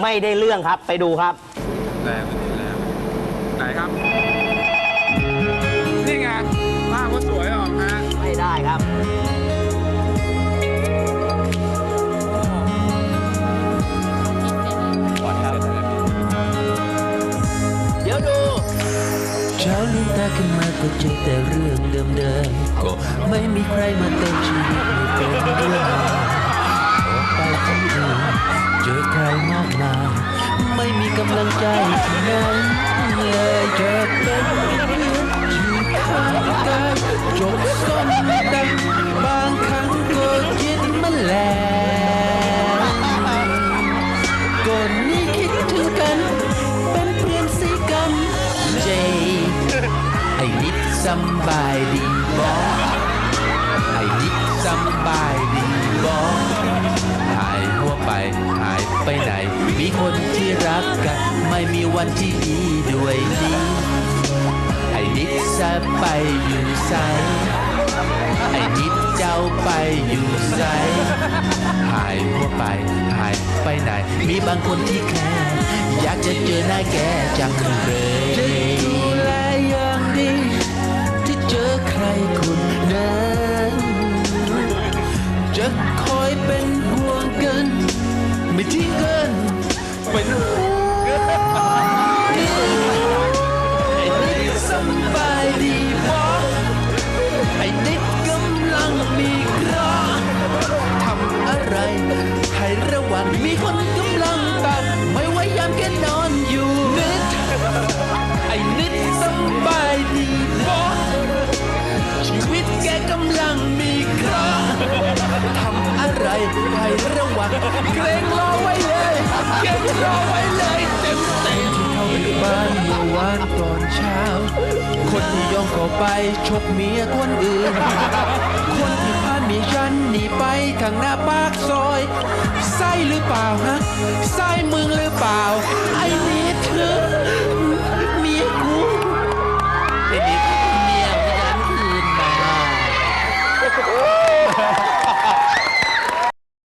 ไม่ได้เรื่องครับไปดูครับ แรงอันนี้แรงไหนครับ นี่ไงภาพก็สวยออกฮะไม่ได้ครับ เดี๋ยวดู เช้าลืมตาขึ้นมาก็เจอแต่เรื่องเดิมๆ ก็ไม่มีใครมาเติมชีวิตให้เป็นเรื่อง ไม่มีกำลังใจที่ไหนเลยจะเป็นเรื่องที่ข้างกายจบส้มตำบางครั้งก็กินแมลงก่อนนี้คิดถึงกัน เป็นเพื่อนสีกันเจไอ้นิดสำบายดีบอไมีคนที่รักกัน ไม่มีวันที่ดีด้วยดีไอ้นิดสบายอยู่ใสไอ้นิดเจ้าไปอยู่ใสหายหัวไปหายไปไหน มีบางคนที่แค่อยากจะเจอหน้าแกจังเลยจะดูแลอย่างดีที่เจอใครคนนั้นจะคอยเป็น มีคนกำลังตามไม่ไว่ายามแกนอนอยู่นิดไอ้นิดสบายดีบอชีวิตแกกำลังมีเคราะห์ทำอะไรให้ระวังเกรงรอไว้เลยเกรงรอไว้เลยเต็มเต็มที่เข้าไปบ้านเมื่อวานตอนเช้า คนที่ยองเข้าไปชกเมียคนอื่น คนที่พาเมียฉันหนีไปทางหน้าปากซอย ไส้หรือเปล่าฮะไส้มึงหรือเปล่าไอ้